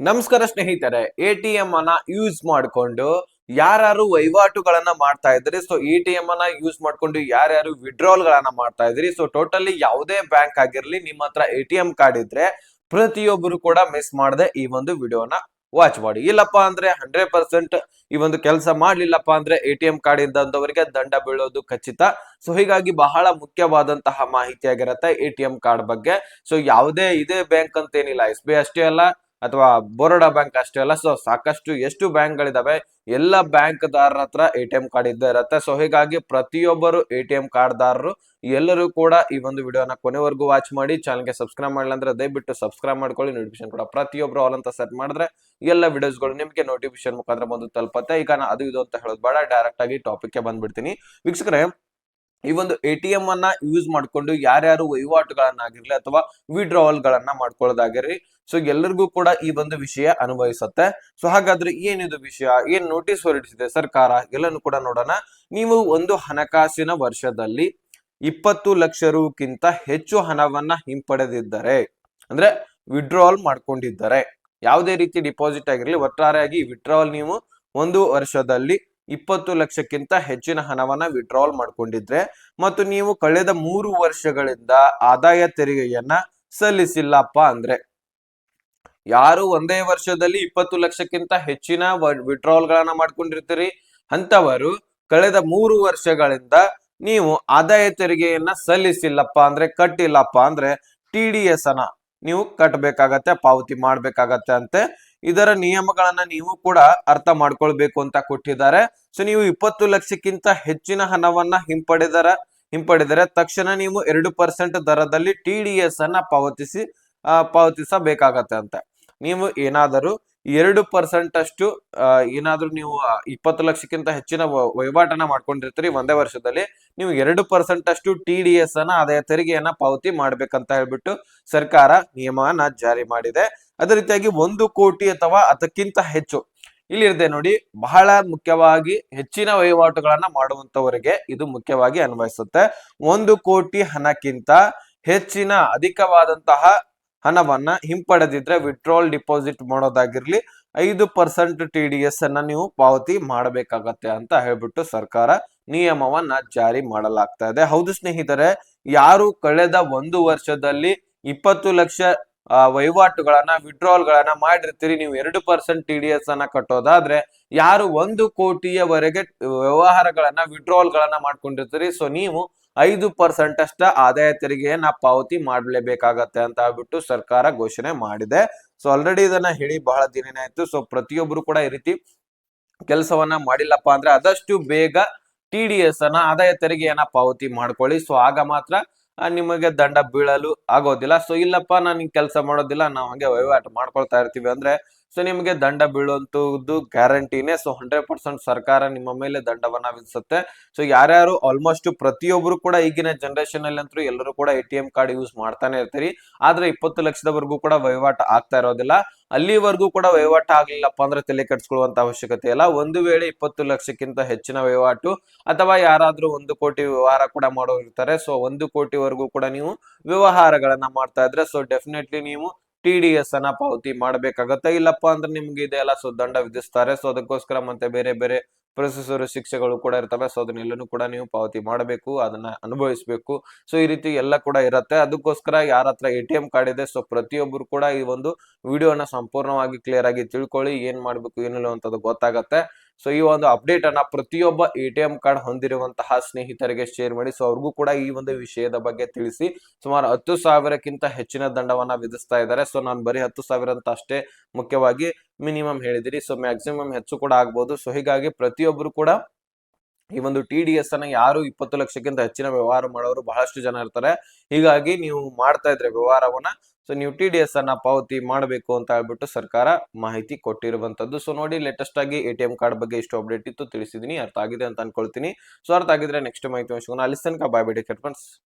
ನಮಸ್ಕಾರ ಸ್ನೇಹಿತರೆ A T M ಅನ್ನ ಯೂಸ್ ಮಾಡ್ಕೊಂಡು ಯಾರು ವಹಿವಾಟುಗಳನ್ನ ಮಾಡ್ತಾ ಇದ್ರಿ ಸೊ ಎ ಟಿ ಎಂ ಅನ್ನ ಯೂಸ್ ಮಾಡ್ಕೊಂಡು ಯಾರ್ಯಾರು ವಿಡ್ರಾಲ್ ಗಳನ್ನ ಮಾಡ್ತಾ ಇದ್ರಿ ಸೊ ಟೋಟಲಿ ಯಾವುದೇ ಬ್ಯಾಂಕ್ ಆಗಿರ್ಲಿ, ನಿಮ್ಮ ಹತ್ರ ಎ ಟಿ ಎಂ ಕಾರ್ಡ್ ಇದ್ರೆ ಪ್ರತಿಯೊಬ್ಬರು ಕೂಡ ಮಿಸ್ ಮಾಡದೆ ಈ ಒಂದು ವಿಡಿಯೋನ ವಾಚ್ ಮಾಡಿ. ಇಲ್ಲಪ್ಪ ಅಂದ್ರೆ ಹಂಡ್ರೆಡ್ ಪರ್ಸೆಂಟ್ ಈ ಒಂದು ಕೆಲಸ ಮಾಡ್ಲಿಲ್ಲಪ್ಪ ಅಂದ್ರೆ ಎ ಟಿ ಎಂ ಕಾರ್ಡ್ ಇದ್ದಂತವರಿಗೆ ದಂಡ ಬೀಳೋದು ಖಚಿತ. ಸೊ ಹೀಗಾಗಿ ಬಹಳ ಮುಖ್ಯವಾದಂತಹ ಮಾಹಿತಿ ಆಗಿರತ್ತೆ ಎ ಟಿ ಎಂ ಕಾರ್ಡ್ ಬಗ್ಗೆ. ಸೊ ಯಾವುದೇ ಇದೇ ಬ್ಯಾಂಕ್ ಅಂತ ಏನಿಲ್ಲ ಎಸ್ ಬಿ ಅಷ್ಟೇ ಅಲ್ಲ ಅಥವಾ ಬರೋಡಾ ಬ್ಯಾಂಕ್ ಅಷ್ಟೇ ಅಲ್ಲ ಸೊ ಸಾಕಷ್ಟು ಎಷ್ಟು ಬ್ಯಾಂಕ್ ಗಳಿದಾವೆ ಎಲ್ಲ ಬ್ಯಾಂಕ್ ದಾರರ ಹತ್ರ ಎ ಟಿ ಎಂ ಕಾರ್ಡ್ ಇದ್ದೇ ಇರುತ್ತೆ. ಸೊ ಹೀಗಾಗಿ ಪ್ರತಿಯೊಬ್ಬರು ಎ ಟಿ ಎಂ ಕಾರ್ಡ್ ದಾರರು ಎಲ್ಲರೂ ಕೂಡ ಈ ಒಂದು ವಿಡಿಯೋನ ಕೊನೆವರೆಗೂ ವಾಚ್ ಮಾಡಿ ಚಾನಲ್ಗೆ ಸಬ್ಸ್ಕ್ರೈಬ್ ಮಾಡಿಲ್ಲ ಅಂದ್ರೆ ದಯವಿಟ್ಟು ಸಬ್ಸ್ಕ್ರೈಬ್ ಮಾಡ್ಕೊಳ್ಳಿ. ನೋಟಿಫಿಕೇಶನ್ ಕೂಡ ಪ್ರತಿಯೊಬ್ಬರು ಆಲ್ ಅಂತ ಸೆಟ್ ಮಾಡಿದ್ರೆ ಎಲ್ಲ ವಿಡಿಯೋಸ್ಗಳು ನಿಮಗೆ ನೋಟಿಫಿಕೇಶನ್ ಮುಖಾಂತರ ಬಂದು ತಲುಪತ್ತೆ. ಈಗ ನಾನು ಅದು ಇದು ಅಂತ ಹೇಳೋದು ಬೇಡ ಡೈರೆಕ್ಟ್ ಆಗಿ ಟಾಪಿಕ್ಗೆ ಬಂದ್ಬಿಡ್ತೀನಿ. ವೀಕ್ಷಕರೇ ಈ ಒಂದು ಎ ಟಿ ಎಂ ಅನ್ನ ಯೂಸ್ ಮಾಡ್ಕೊಂಡು ಯಾರ್ಯಾರು ವಹಿವಾಟುಗಳನ್ನಾಗಿರ್ಲಿ ಅಥವಾ ವಿಡ್ರಾವಲ್ ಗಳನ್ನ ಮಾಡ್ಕೊಳ್ಳೋದಾಗಿರ್ಲಿ ಸೊ ಎಲ್ಲರಿಗೂ ಕೂಡ ಈ ಒಂದು ವಿಷಯ ಅನುಭವಿಸುತ್ತೆ. ಸೊ ಹಾಗಾದ್ರೆ ಏನಿದು ವಿಷಯ? ಏನ್ ನೋಟಿಸ್ ಹೊರಡಿಸಿದೆ ಸರ್ಕಾರ? ಎಲ್ಲಾನು ಕೂಡ ನೋಡೋಣ. ನೀವು ಒಂದು ಹಣಕಾಸಿನ ವರ್ಷದಲ್ಲಿ ಇಪ್ಪತ್ತು ಲಕ್ಷ ರೂಕ್ಕಿಂತ ಹೆಚ್ಚು ಹಣವನ್ನ ಹಿಂಪಡೆದಿದ್ದರೆ, ಅಂದ್ರೆ ವಿಡ್ರಾವಲ್ ಮಾಡ್ಕೊಂಡಿದ್ದಾರೆ, ಯಾವುದೇ ರೀತಿ ಡಿಪಾಸಿಟ್ ಆಗಿರಲಿ, ಒಟ್ಟಾರೆಯಾಗಿ ವಿಡ್ರಾವಲ್ ನೀವು ಒಂದು ವರ್ಷದಲ್ಲಿ ಇಪ್ಪತ್ತು ಲಕ್ಷಕ್ಕಿಂತ ಹೆಚ್ಚಿನ ಹಣವನ್ನ ವಿಡ್ರಾವಲ್ ಮಾಡ್ಕೊಂಡಿದ್ರೆ ಮತ್ತು ನೀವು ಕಳೆದ ಮೂರು ವರ್ಷಗಳಿಂದ ಆದಾಯ ತೆರಿಗೆಯನ್ನ ಸಲ್ಲಿಸಿಲ್ಲಪ್ಪ ಅಂದ್ರೆ ಯಾರು ಒಂದೇ ವರ್ಷದಲ್ಲಿ ಇಪ್ಪತ್ತು ಲಕ್ಷಕ್ಕಿಂತ ಹೆಚ್ಚಿನ ವಿಡ್ರಾವಲ್ ಗಳನ್ನ ಮಾಡ್ಕೊಂಡಿರ್ತೀರಿ? ಅಂತವರು ಕಳೆದ ಮೂರು ವರ್ಷಗಳಿಂದ ನೀವು ಆದಾಯ ತೆರಿಗೆಯನ್ನ ಸಲ್ಲಿಸಿಲ್ಲಪ್ಪ ಅಂದ್ರೆ ಕಟ್ಟಿಲ್ಲಪ್ಪ ಅಂದ್ರೆ ಟಿ ಡಿ ಎಸ್ ಅನ್ನ ನೀವು ಕಟ್ಟಬೇಕಾಗತ್ತೆ ಪಾವತಿ ಮಾಡ್ಬೇಕಾಗತ್ತೆ ಅಂತೆ. ಇದರ ನಿಯಮಗಳನ್ನ ನೀವು ಕೂಡ ಅರ್ಥ ಮಾಡ್ಕೊಳ್ಬೇಕು ಅಂತ ಕೊಟ್ಟಿದ್ದಾರೆ. ಸೊ ನೀವು ಇಪ್ಪತ್ತು ಲಕ್ಷಕ್ಕಿಂತ ಹೆಚ್ಚಿನ ಹಣವನ್ನ ಹಿಂಪಡೆದರ, ಹಿಂಪಡೆದರೆ ತಕ್ಷಣ ನೀವು ಎರಡು ಪರ್ಸೆಂಟ್ ದರದಲ್ಲಿ ಟಿ ಡಿ ಎಸ್ ಅನ್ನ ಪಾವತಿಸಿ ಪಾವತಿಸಬೇಕಾಗತ್ತೆ ಅಂತ. ನೀವು ಏನಾದರೂ ಎರಡು ಪರ್ಸೆಂಟ್ ಅಷ್ಟು ಏನಾದ್ರೂ ನೀವು ಇಪ್ಪತ್ತು ಲಕ್ಷಕ್ಕಿಂತ ಹೆಚ್ಚಿನ ವಹಿವಾಟನ ಮಾಡ್ಕೊಂಡಿರ್ತೀರಿ ಒಂದೇ ವರ್ಷದಲ್ಲಿ. ನೀವು ಎರಡು ಪರ್ಸೆಂಟ್ ಅಷ್ಟು ಟಿ ಡಿ ಎಸ್ ಅನ್ನ ಆದಾಯ ತೆರಿಗೆಯನ್ನ ಪಾವತಿ ಮಾಡ್ಬೇಕಂತ ಹೇಳ್ಬಿಟ್ಟು ಸರ್ಕಾರ ನಿಯಮನ ಜಾರಿ ಮಾಡಿದೆ. ಅದೇ ರೀತಿಯಾಗಿ ಒಂದು ಕೋಟಿ ಅಥವಾ ಅದಕ್ಕಿಂತ ಹೆಚ್ಚು. ಇಲ್ಲಿರದೆ ನೋಡಿ, ಬಹಳ ಮುಖ್ಯವಾಗಿ ಹೆಚ್ಚಿನ ವಹಿವಾಟುಗಳನ್ನ ಮಾಡುವಂತವರಿಗೆ ಇದು ಮುಖ್ಯವಾಗಿ ಅನ್ವಯಿಸುತ್ತೆ. ಒಂದು ಕೋಟಿ ಹಣಕ್ಕಿಂತ ಹೆಚ್ಚಿನ, ಅಧಿಕವಾದಂತಹ ಹಣವನ್ನ ಹಿಂಪಡೆದಿದ್ರೆ ವಿಡ್ರಾಲ್ ಡಿಪಾಸಿಟ್ ಮಾಡೋದಾಗಿರ್ಲಿ ಐದು ಪರ್ಸೆಂಟ್ ಟಿ ಡಿ ಎಸ್ ಅನ್ನ ನೀವು ಪಾವತಿ ಮಾಡಬೇಕಾಗತ್ತೆ ಅಂತ ಹೇಳ್ಬಿಟ್ಟು ಸರ್ಕಾರ ನಿಯಮವನ್ನ ಜಾರಿ ಮಾಡಲಾಗ್ತಾ ಇದೆ. ಹೌದು ಸ್ನೇಹಿತರೆ, ಯಾರು ಕಳೆದ ಒಂದು ವರ್ಷದಲ್ಲಿ ಇಪ್ಪತ್ತು ಲಕ್ಷ ವಹಿವಾಟುಗಳನ್ನ ವಿಡ್ರಾಲ್ ಗಳನ್ನ ಮಾಡಿರ್ತೀರಿ, ನೀವು ಎರಡು ಪರ್ಸೆಂಟ್ ಟಿ ಡಿ ಎಸ್ ಅನ್ನ ಕಟ್ಟೋದಾದ್ರೆ ಯಾರು ಒಂದು ಕೋಟಿಯವರೆಗೆ ವ್ಯವಹಾರಗಳನ್ನ ವಿಡ್ರಾಲ್ ಗಳನ್ನ ಮಾಡ್ಕೊಂಡಿರ್ತೀರಿ. ಸೊ ನೀವು ಐದು ಪರ್ಸೆಂಟ್ ಅಷ್ಟ ಆದಾಯ ತೆರಿಗೆಯನ್ನ ಪಾವತಿ ಮಾಡಲೇಬೇಕಾಗತ್ತೆ ಅಂತ ಹೇಳ್ಬಿಟ್ಟು ಸರ್ಕಾರ ಘೋಷಣೆ ಮಾಡಿದೆ. ಸೊ ಆಲ್ರೆಡಿ ಇದನ್ನ ಹೇಳಿ ಬಹಳ ದಿನನೇ ಆಯ್ತು. ಸೊ ಪ್ರತಿಯೊಬ್ರು ಕೂಡ ಈ ರೀತಿ ಕೆಲಸವನ್ನ ಮಾಡಿಲ್ಲಪ್ಪ ಅಂದ್ರೆ ಆದಷ್ಟು ಬೇಗ ಟಿ ಡಿ ಎಸ್ ಅನ್ನ, ಆದಾಯ ತೆರಿಗೆಯನ್ನ ಪಾವತಿ ಮಾಡ್ಕೊಳ್ಳಿ. ಸೊ ಆಗ ಮಾತ್ರ ನಿಮಗೆ ದಂಡ ಬೀಳಲು ಆಗೋದಿಲ್ಲ. ಸೊ ಇಲ್ಲಪ್ಪ, ನಾನು ಕೆಲಸ ಮಾಡೋದಿಲ್ಲ, ನಾವು ಹಂಗೆ ವಹಿವಾಟು ಮಾಡ್ಕೊಳ್ತಾ ಇರ್ತೀವಿ ಅಂದ್ರೆ ಸೊ ನಿಮಗೆ ದಂಡ ಬೀಳುವಂತದ್ದು ಗ್ಯಾರಂಟಿನೇ. ಸೊ ಹಂಡ್ರೆಡ್ ಪರ್ಸೆಂಟ್ ಸರ್ಕಾರ ನಿಮ್ಮ ಮೇಲೆ ದಂಡವನ್ನ ವಿಧಿಸುತ್ತೆ. ಸೊ ಯಾರ್ಯಾರು ಆಲ್ಮೋಸ್ಟ್ ಪ್ರತಿಯೊಬ್ಬರು ಕೂಡ ಈಗಿನ ಜನರೇಷನ್ ಅಲ್ಲಿ ಅಂತೂ ಎಲ್ಲರೂ ಕೂಡ A T M card use ಮಾಡ್ತಾನೆ ಇರ್ತೀರಿ. ಆದ್ರೆ ಇಪ್ಪತ್ತು ಲಕ್ಷದವರೆಗೂ ಕೂಡ ವಹಿವಾಟು ಆಗ್ತಾ ಇರೋದಿಲ್ಲ. ಅಲ್ಲಿವರೆಗೂ ಕೂಡ ವಹಿವಾಟು ಆಗ್ಲಿಲ್ಲಪ್ಪ ಅಂದ್ರೆ ತಲೆ ಕೆಡಿಸ್ಕೊಳ್ಳುವಂತ ಅವಶ್ಯಕತೆ ಇಲ್ಲ. ಒಂದು ವೇಳೆ ಇಪ್ಪತ್ತು ಲಕ್ಷಕ್ಕಿಂತ ಹೆಚ್ಚಿನ ವಹಿವಾಟು ಅಥವಾ ಯಾರಾದ್ರೂ ಒಂದು ಕೋಟಿ ವ್ಯವಹಾರ ಕೂಡ ಮಾಡೋರು ಸೊ ಒಂದು ಕೋಟಿವರೆಗೂ ಕೂಡ ನೀವು ವ್ಯವಹಾರಗಳನ್ನ ಮಾಡ್ತಾ ಇದ್ರೆ ಸೊ ಡೆಫಿನೆಟ್ಲಿ ನೀವು ಟಿ ಡಿ ಎಸ್ ಅನ್ನ ಪಾವತಿ ಮಾಡಬೇಕಾಗತ್ತೆ. ಇಲ್ಲಪ್ಪ ಅಂದ್ರೆ ನಿಮ್ಗೆ ಇದೆಲ್ಲ ಸೊ ದಂಡ ವಿಧಿಸ್ತಾರೆ. ಸೊ ಅದಕ್ಕೋಸ್ಕರ ಮತ್ತೆ ಬೇರೆ ಬೇರೆ ಪ್ರೊಸೆಸರ್ ಶಿಕ್ಷೆಗಳು ಕೂಡ ಇರ್ತವೆ. ಸೊ ಅದನ್ನೆಲ್ಲನೂ ಕೂಡ ನೀವು ಪಾವತಿ ಮಾಡಬೇಕು, ಅದನ್ನ ಅನುಭವಿಸಬೇಕು. ಸೊ ಈ ರೀತಿ ಎಲ್ಲ ಕೂಡ ಇರುತ್ತೆ. ಅದಕ್ಕೋಸ್ಕರ ಯಾರ ಹತ್ರ ಎ ಟಿ ಎಂ ಕಾರ್ಡ್ ಇದೆ, ಸೊ ಪ್ರತಿಯೊಬ್ಬರು ಕೂಡ ಈ ಒಂದು ವಿಡಿಯೋನ ಸಂಪೂರ್ಣವಾಗಿ ಕ್ಲಿಯರ್ ಆಗಿ ತಿಳ್ಕೊಳ್ಳಿ. ಏನ್ ಮಾಡ್ಬೇಕು, ಏನಿಲ್ಲ ಅಂತದ್ದು ಗೊತ್ತಾಗತ್ತೆ. ಸೊ ಈ ಒಂದು ಅಪ್ಡೇಟ್ ಅನ್ನ ಪ್ರತಿಯೊಬ್ಬ ಎ ಟಿ ಎಂ ಕಾರ್ಡ್ ಹೊಂದಿರುವಂತಹ ಸ್ನೇಹಿತರಿಗೆ ಶೇರ್ ಮಾಡಿ. ಸೊ ಅವ್ರಿಗೂ ಕೂಡ ಈ ಒಂದು ವಿಷಯದ ಬಗ್ಗೆ ತಿಳಿಸಿ. ಸುಮಾರು ಹತ್ತು ಸಾವಿರಕ್ಕಿಂತ ಹೆಚ್ಚಿನ ದಂಡವನ್ನ ವಿಧಿಸ್ತಾ ಇದ್ದಾರೆ. ಸೊ ನಾನು ಬರೀ ಹತ್ತು ಸಾವಿರ ಅಂತ ಅಷ್ಟೇ ಮುಖ್ಯವಾಗಿ ಮಿನಿಮಮ್ ಹೇಳಿದಿರಿ. ಸೊ ಮ್ಯಾಕ್ಸಿಮಮ್ ಹೆಚ್ಚು ಕೂಡ ಆಗ್ಬಹುದು ಸೊ ಹೀಗಾಗಿ ಪ್ರತಿಯೊಬ್ಬರು ಕೂಡ ಈ ಒಂದು ಟಿ ಡಿ ಎಸ್ ಅನ್ನ ಯಾರು ಇಪ್ಪತ್ತು ಲಕ್ಷಕ್ಕಿಂತ ಹೆಚ್ಚಿನ ವ್ಯವಹಾರ ಮಾಡೋರು ಬಹಳಷ್ಟು ಜನ ಇರ್ತಾರೆ. ಹೀಗಾಗಿ ನೀವು ಮಾಡ್ತಾ ಇದ್ರೆ ವ್ಯವಹಾರವನ್ನ ಸೊ ನೀವು ಟಿ ಡಿ ಎಸ್ ಅನ್ನ ಪಾವತಿ ಮಾಡಬೇಕು ಅಂತ ಹೇಳ್ಬಿಟ್ಟು ಸರ್ಕಾರ ಮಾಹಿತಿ ಕೊಟ್ಟಿರುವಂತದ್ದು ಸೊ ನೋಡಿ ಲೇಟೆಸ್ಟ್ ಆಗಿ ಎ ಕಾರ್ಡ್ ಬಗ್ಗೆ ಇಷ್ಟು ಅಪ್ಡೇಟ್ ಇತ್ತು, ತಿಳಿಸಿದೀನಿ, ಅರ್ಥ ಆಗಿದೆ ಅಂತ ಅನ್ಕೊಳ್ತೀನಿ. ಸೊ ಅರ್ಥ ಆಗಿದ್ರೆ ನೆಕ್ಸ್ಟ್ ಮಾಹಿತಿ ಅಲ್ಲಿ ತನಕ ಬಾಯ್ ಬಿಡಿ ಫ್ರೆಂಡ್ಸ್